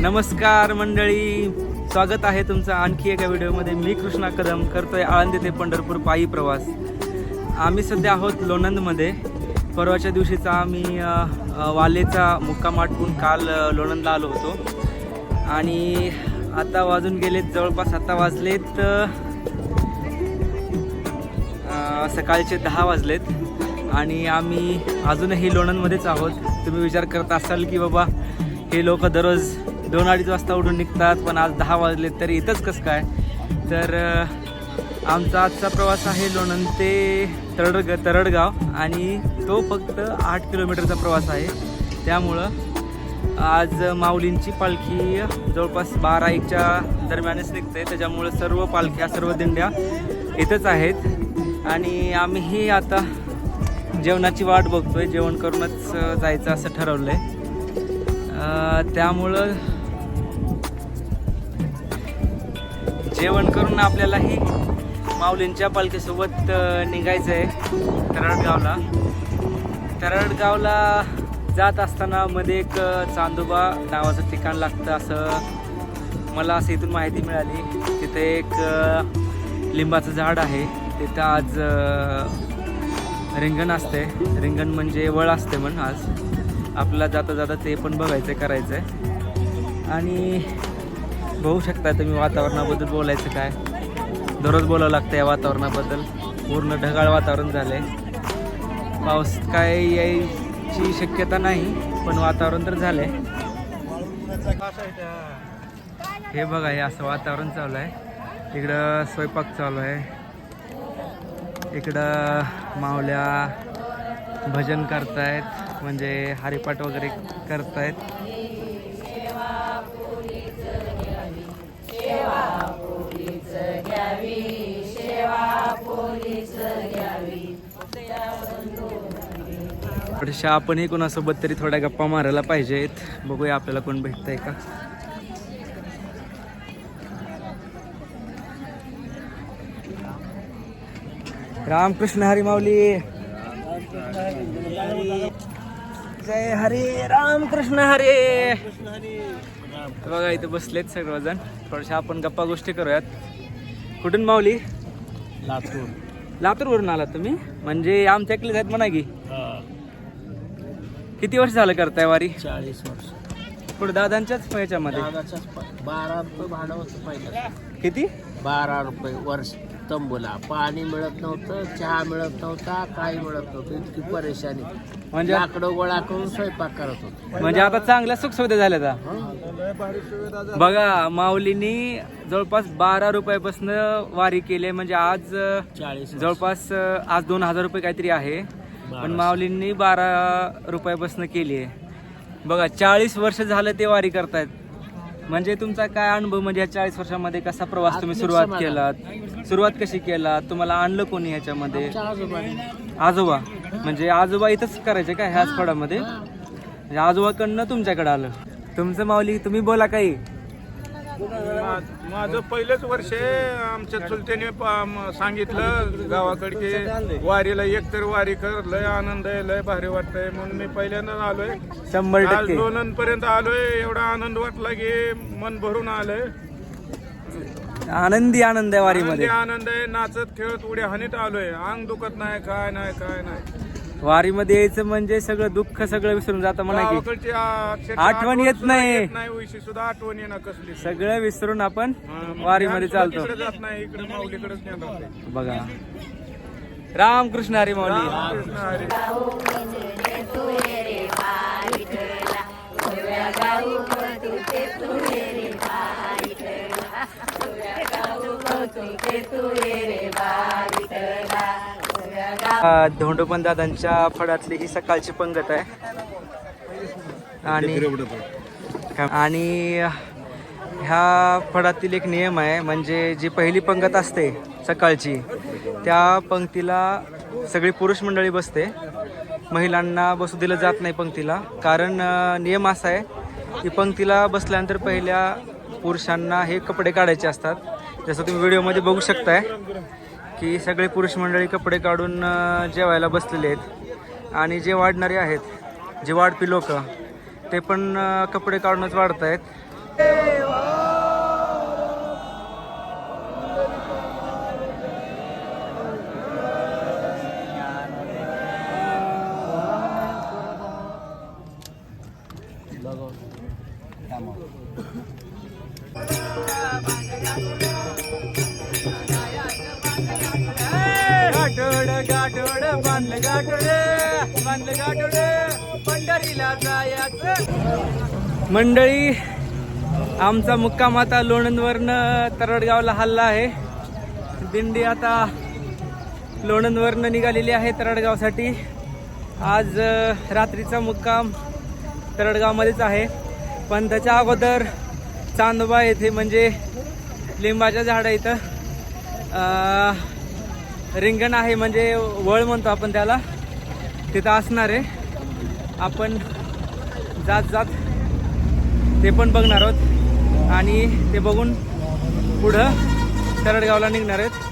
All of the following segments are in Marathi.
नमस्कार मंडळी. स्वागत आहे तुमचं आणखी एका व्हिडिओमध्ये. मी कृष्णा कदम करतोय आळंदी ते पंढरपूर पायी प्रवास. आम्ही सध्या आहोत लोणंदमध्ये. परवाच्या दिवशीचा आम्ही वालेचा मुक्काम आटपून काल लोणंदला आलो होतो. आणि आता वाजून गेलेत जवळपास आता वाजलेत सकाळचे दहा वाजलेत. आणि आम्ही अजूनही लोणंदमध्येच आहोत. तुम्ही विचार करत असाल की बाबा हे लोक दररोज दोन अडीच वाजता उठून निघतात पण आज दहा वाजले तरी इथंच कसं काय? तर आमचा आजचा प्रवास आहे लोणंद ते तरड तरडगाव आणि तो फक्त आठ किलोमीटरचा प्रवास आहे. त्यामुळं आज माऊलींची पालखी जवळपास बारा एकच्या दरम्यानच निघते. त्याच्यामुळं सर्व पालख्या सर्व दिंड्या इथंच आहेत. आणि आम्हीही आता जेवणाची वाट बघतोय. जेवण करूनच जायचं असं ठरवलं आहे त्यामुळं जेवण करून आपल्यालाही माऊलींच्या पालखीसोबत निघायचं आहे तरडगावला. तरडगावला जात असताना मध्ये एक चांदोबा नावाचं ठिकाण लागतं असं मला असं इथून माहिती मिळाली. तिथे एक लिंबाचं झाड आहे. तिथं आज रिंगण असते. रिंगण म्हणजे वळ असते म्हण आज. आपल्याला जाता जाता ते पण बघायचं आहे करायचं आहे आणि बघू शकता तुम्ही वातावरणाबद्दल बोलायचं काय. दररोज बोलावं लागतं या वातावरणाबद्दल. पूर्ण ढगाळ वातावरण झालं आहे पाऊस काय यायची शक्यता नाही पण वातावरण तर झालं आहे हे बघा हे असं वातावरण चालू आहे. इकडं स्वयंपाक चालू आहे. इकडं मावल्या भजन करतायत म्हणजे हरिपाठ वगैरे करतायत. थोड्याशा आपणही कोणासोबत तरी थोड्या गप्पा मारायला पाहिजेत. बघूया आपल्याला कोण भेटतंय का. रामकृष्ण हरी माऊली. जय हरे रामकृष्ण हरे. बघा इथे बसलेत सर्वजण थोड्याशा आपण गप्पा गोष्टी करूयात. कुठून माऊली? लातूर. लातूरवरून आलात तुम्ही? म्हणजे आमच्या इकलेच आहेत म्हणा की. किती वर्ष झालं करताय वारी? चाळीस वर्ष. पुढे दादांच्याच ह्याच्यामध्ये दादाच्याच प- बारा रुपये भाडं होतं पहिलं. किती? बारा रुपये वर्ष तंबूला. पाणी मिळत नव्हतं चहा मिळत नव्हता काही मिळत नव्हतं. इतकी परेशानी. म्हणजे लाकडं गोळा करून स्वयंपाक करत होतो. म्हणजे आता चांगल्या सुखसुविधा झाल्या आता? बघा माऊलींनी जवळपास बारा रुपयापासून वारी केली म्हणजे आज अं, चाळीस जवळपास अं, आज दोन हजार रुपये काहीतरी आहे. पण माऊलींनी बारा रुपयापासून केली आहे. बघा चाळीस वर्ष झालं ते वारी करतायत. म्हणजे तुमचा काय अनुभव? म्हणजे या चाळीस वर्षामध्ये कसा प्रवास तुम्ही सुरुवात केलात? सुरुवात कशी केलात? तुम्हाला आणलं कोणी ह्याच्यामध्ये? आजोबा म्हणजे आजोबा इथंच करायचे का ह्याच फळामध्ये म्हणजे आजोबाकडनं तुमच्याकडे आलं. तुमचं माऊली तुम्ही बोला काही. माझं पहिलंच वर्ष आहे. आमच्या चुलत्याने प- सांगितलं गावाकडे वारीला एक तर वारी कर लय आनंद आहे लय भारी वाटतंय. म्हणून मी पहिल्यांदाच आलोय. शंभर आज टक्के. दोन पर्यंत आलोय. एवढा आनंद वाटला की मन भरून आलंय. आनंदी आनंद आहे आनंदी वारीमध्ये. आनंद आहे. नाचत खेळत उड्या हानीत आलोय. अंग दुखत नाही काय नाही काय नाही. वारीमध्ये यायचं म्हणजे सगळं दुःख सगळं विसरून जातं म्हणा की. गावाकडची आ- अक्षरशः आठवण येत सुद्धा नाही. येत नाही उशी सुद्धा आठवण येणार कसली. सगळं विसरून आपण वारीमध्ये चालतो. तिकडे जात नाही इकडे माऊलीकडेच बघा. रामकृष्ण हरी माऊली. कृष्ण हरी. अ, धोंडोपंत दादांच्या फळातली ही सकाळची पंगत आहे. आणि आणि ह्या फळातील एक नियम आहे म्हणजे जी पहिली पंगत असते सकाळची त्या पंक्तीला सगळी पुरुष मंडळी बसते. महिलांना बसू दिलं जात नाही पंक्तीला. कारण नियम असा आहे की पंक्तीला बसल्यानंतर पहिल्या पुरुषांना हे कपडे काढायचे असतात. जसं तुम्ही व्हिडिओमध्ये बघू शकताय. की सगळे पुरुष मंडळी कपडे काढून जेवायला बसलेले आहेत. आणि जे वाढणारे आहेत जे वाढपी लोक ते पण कपडे काढूनच वाढत आहेत गाठोड बांधलं गाठोड बांधलं गाठोड पंढरीला जायचं. मंडळी आमचा मुक्काम आता लोणंदवरनं तरडगावला हल्ला आहे. दिंडी आता लोणंदवरनं निघालेली आहे तरडगावसाठी. आज रात्रीचा मुक्काम तरडगावमध्येच आहे. पण त्याच्या अगोदर चांदोबा येथे म्हणजे लिंबाच्या झाडं इथं रिंगण आहे म्हणजे वळ म्हणतो आपण त्याला. तिथं असणार आहे. आपण जात जात ते पण बघणार आहोत. आणि ते बघून पुढं तरडगावला निघणार आहेत.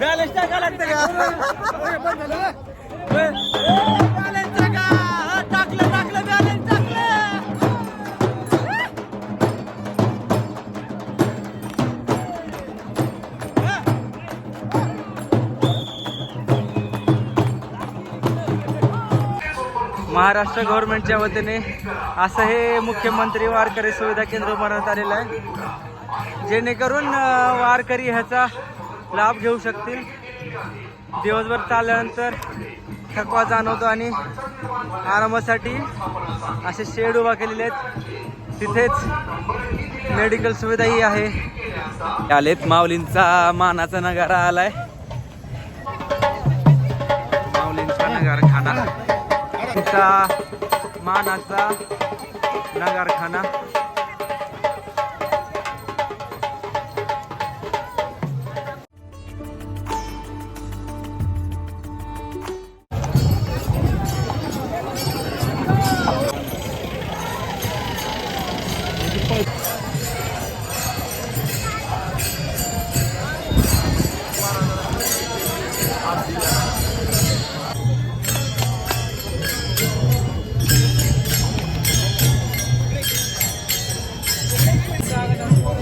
बॅलन्स टाका लागतं का? बॅलन्स टाका. टाकलं टाकलं बॅलन्स महाराष्ट्र गव्हर्नमेंटच्या वतीने असं हे मुख्यमंत्री वारकरी सुविधा केंद्र बनवण्यात आलेलं आहे. जेणेकरून वारकरी ह्याचा लाभ घेऊ शकतील. दिवसभर चालल्यानंतर थकवा जाणवतो आणि आरामासाठी असे शेड उभा केलेले आहेत. तिथेच मेडिकल सुविधाही आहे. आलेत माऊलींचा मानाचा नगारा आलाय. माऊलींचा नगारखाना. तिचा मानाचा नगारखाना.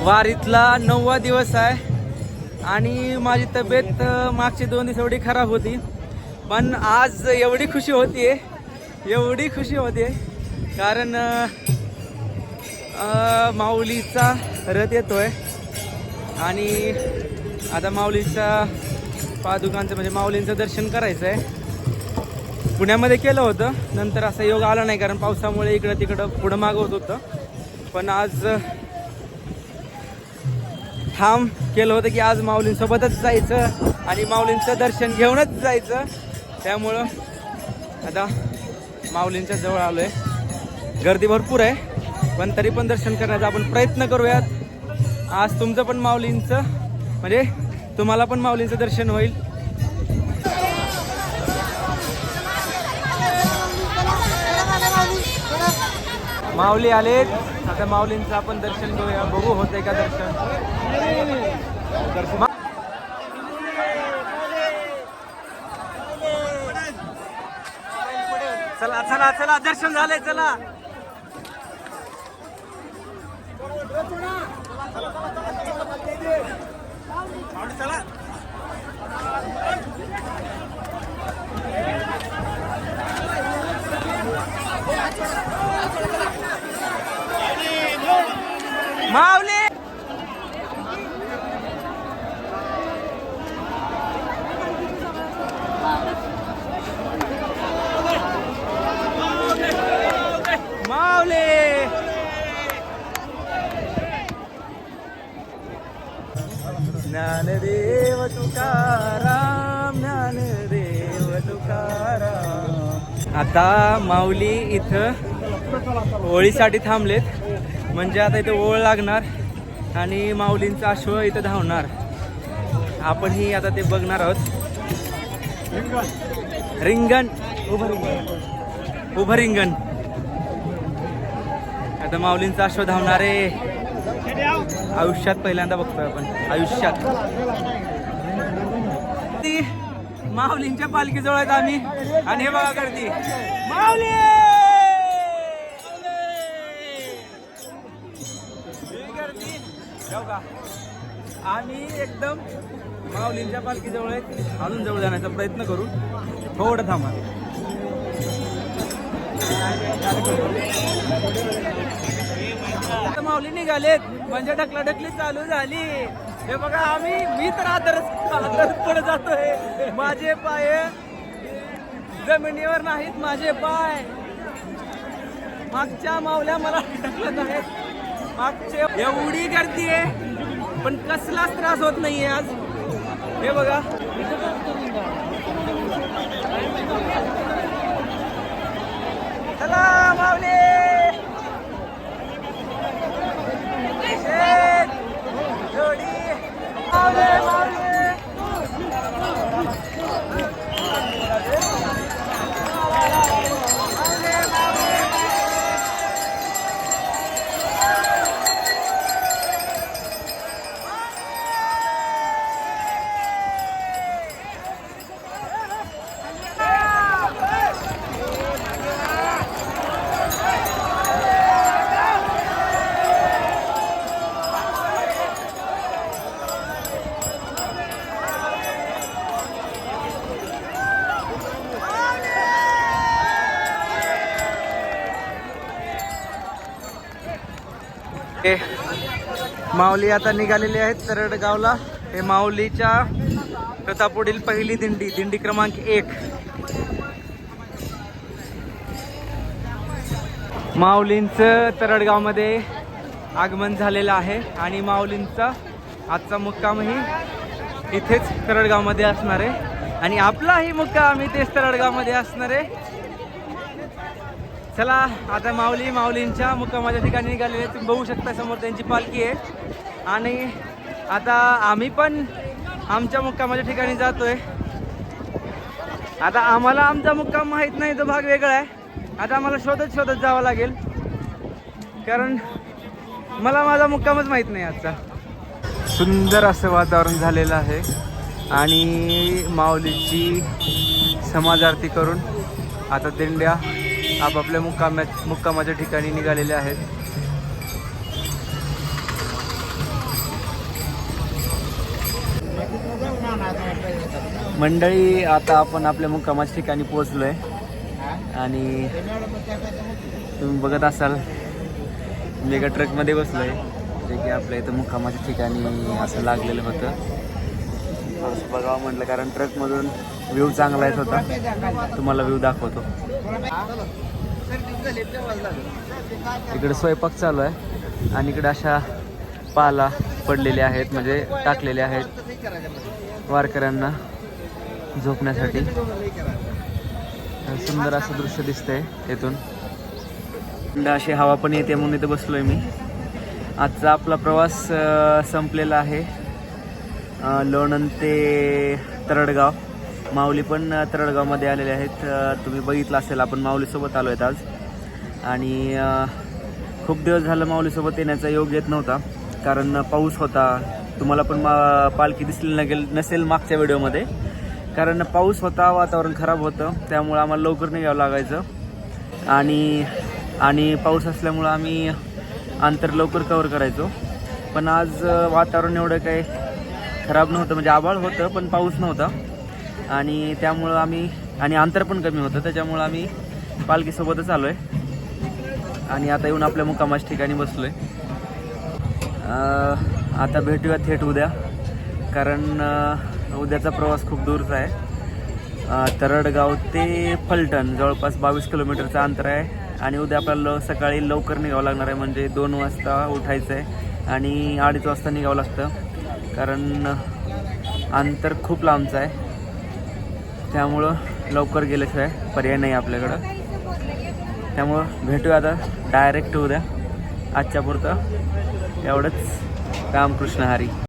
वारीतला नववा दिवस आहे. आणि माझी तब्येत मागचे दोन दिवस एवढी खराब होती. पण आज एवढी खुशी होतीये. एवढी खुशी होते कारण माऊलीचा रथ येतोय. आणि आता माऊलीचा पादुकांचं म्हणजे माऊलींचं दर्शन करायचं आहे पुण्यामध्ये केलं होतं. नंतर असा योग आला नाही कारण पावसामुळे इकडं तिकडं पुढं मागवत होतं. पण आज ठाम केलं होतं की आज माऊलींसोबतच जायचं आणि माऊलींचं दर्शन घेऊनच जायचं. त्यामुळं आता माऊलींच्या जवळ आलो आहे गर्दी भरपूर आहे पण तरी पण दर्शन करण्याचा आपण प्रयत्न करूयात. आज तुमचं पण माऊलींचं म्हणजे तुम्हाला पण माऊलींचं दर्शन होईल. माऊली आलेत आता माऊलींचं आपण दर्शन घेऊया बघू होतंय का दर्शन चला चला चला दर्शन झाले चला चला आता माऊली इथं ओळीसाठी थांबलेत. म्हणजे आता इथं ओळ लागणार आणि माऊलींचा अश्व इथं धावणार. आपण ही आता ते बघणार आहोत. रिंगण. उभं रिंगण. आता माऊलींचा अश्व आहे. आयुष्यात पहिल्यांदा बघतोय आपण. आयुष्यात. ती माऊलींच्या पालखीजवळ आहेत आम्ही. आणि हे बघा गर्दी. माऊली! आम्ही एकदम माऊलींच्या पालखीजवळ आहेत. अजून जवळ जाण्याचा प्रयत्न करू. थोडं थांबा. आता माऊली निघालेत. म्हणजे ढकलाढकली चालू झाली. हे बघा आम्ही मी तर आदर आदरच पुढे जातोय. माझे पाय जमिनीवर नाहीत माझे पाय मागच्या मावल्या मला ढकलत आहेत. मागचे एवढी गर्दी आहे पण कसलाच त्रास होत नाहीये आज. हे बघा. चला माऊली! माऊली आता निघालेली आहेत तरडगावला. हे माऊलीच्या रथापुढील पहिली दिंडी दिंडी क्रमांक एक. माऊलींचं तरडगावमध्ये आगमन झालेलं आहे आणि माऊलींचा आजचा मुक्कामही इथेच तरडगावमध्ये असणार आहे. आणि आपलाही मुक्काम इथेच तरडगावमध्ये असणार आहे. चला आता माऊली माऊलींच्या मुक्कामाच्या ठिकाणी निघालेले तुम्ही बघू शकता समोर त्यांची पालखी आहे. आणि आता आम्ही पण आमच्या मुक्कामाच्या ठिकाणी जातोय. आता आम्हाला आमचा मुक्काम माहीत नाही तो भाग वेगळा आहे. आता आम्हाला शोधत शोधत जावं लागेल. कारण मला माझा मुक्कामच माहीत नाही आजचा. सुंदर असं वातावरण झालेलं आहे आणि माऊलीची समाज आरती करून आता दिंड्या आपापल्या मुक्कामा मुक्कामाच्या ठिकाणी निघालेल्या आहेत. मंडळी आता आपण आपल्या मुक्कामाच्या ठिकाणी पोहोचलोय. आणि तुम्ही बघत असाल मी एका ट्रकमध्ये बसलोय. जे की आपल्या इथं मुक्कामाच्या ठिकाणी असं लागलेलं होतं. थोडंसं बघावं म्हटलं कारण ट्रकमधून व्ह्यू चांगला येत होता. तुम्हाला व्ह्यू दाखवतो. इकडे स्वयंपाक चालू आहे. आणि इकडे अशा पाला पडलेल्या आहेत म्हणजे टाकलेल्या आहेत वारकऱ्यांना. झोपण्यासाठी. सुंदर असं दृश्य दिसतंय इथून. थंड अशी हवा पण येते म्हणून इथे बसलोय मी. आजचा आपला प्रवास संपलेला आहे. लोणंद ते तरडगाव. माऊली पण तरडगावमध्ये आलेले आहेत. तुम्ही बघितलं असेल आपण माऊलीसोबत आलो आहेत आज. आणि खूप दिवस झालं माऊलीसोबत येण्याचा योग येत नव्हता. कारण पाऊस होता. तुम्हाला पण मा पालखी दिसली नगेल नसेल मागच्या व्हिडिओमध्ये. कारण पाऊस होता वातावरण खराब होतं त्यामुळं आम्हाला लवकर निघावं लागायचं. आणि आणि पाऊस असल्यामुळं आम्ही अंतर लवकर कवर करायचो. पण आज वातावरण एवढं काही खराब नव्हतं म्हणजे आभाळ होतं पण पाऊस नव्हता. आणि त्यामुळं आम्ही आणि अंतर पण कमी होतं त्याच्यामुळं आम्ही पालखीसोबतच आलो आहे आणि आता येऊन आपल्या मुक्कामाच्या ठिकाणी बसलो आहे आता भेटूया थेट उद्या. कारण उद्याचा प्रवास खूप दूरचा आहे. तरडगाव ते फलटण जवळपास बावीस किलोमीटरचं अंतर आहे आणि उद्या आपल्याला सकाळी लवकर निघावं लागणार आहे म्हणजे दोन वाजता उठायचं आहे आणि अडीच वाजता निघावं लागतं. कारण अंतर खूप लांबचं आहे. त्यामुळं लवकर गेल्याशिवाय पर्याय नाही आपल्याकडं. त्यामुळं भेटूया आता डायरेक्ट उद्या. आजच्या पुरतं एवढंच. रामकृष्ण हरी.